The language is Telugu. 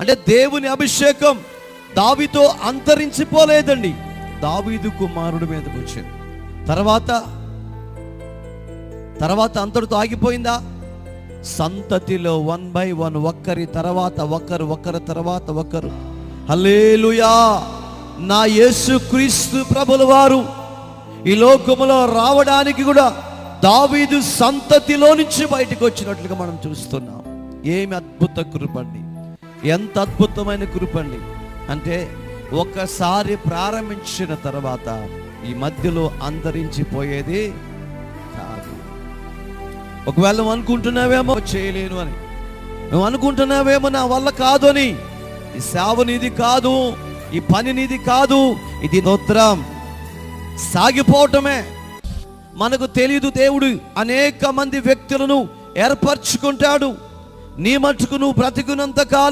అంటే దేవుని అభిషేకం దావితో అంతరించిపోలేదండి. దావీదు కుమారుడి మీదకి వచ్చింది. తర్వాత తర్వాత అంతటితో ఆగిపోయిందా? సంతతిలో వన్ బై వన్ ఒక్కరి తర్వాత ఒకరు ఒక్కరి తర్వాత ఒకరు హలేలుయా నా యేసు క్రీస్తు ప్రభుల వారు ఈ లోకములో రావడానికి కూడా దావీదు సంతతిలో నుంచి బయటకు వచ్చినట్లుగా మనం చూస్తున్నాం. ఏమి అద్భుత కృపండి ఎంత అద్భుతమైన కృపండి అంటే ఒకసారి ప్రారంభించిన తర్వాత ఈ మధ్యలో అంతరించిపోయేది కాదు. ఒకవేళ నువ్వు అనుకుంటున్నావేమో చేయలేను అని. నువ్వు అనుకుంటున్నావేమో నా వల్ల కాదు అని. ఈ సేవ నీది కాదు ఈ పని నీది కాదు ఇది దొత్రం సాగిపోవటమే. మనకు తెలియదు దేవుడు అనేక మంది వ్యక్తులను ఏర్పరచుకుంటాడు. నీ మట్టుకు నువ్వు బ్రతికున్నంత కాలం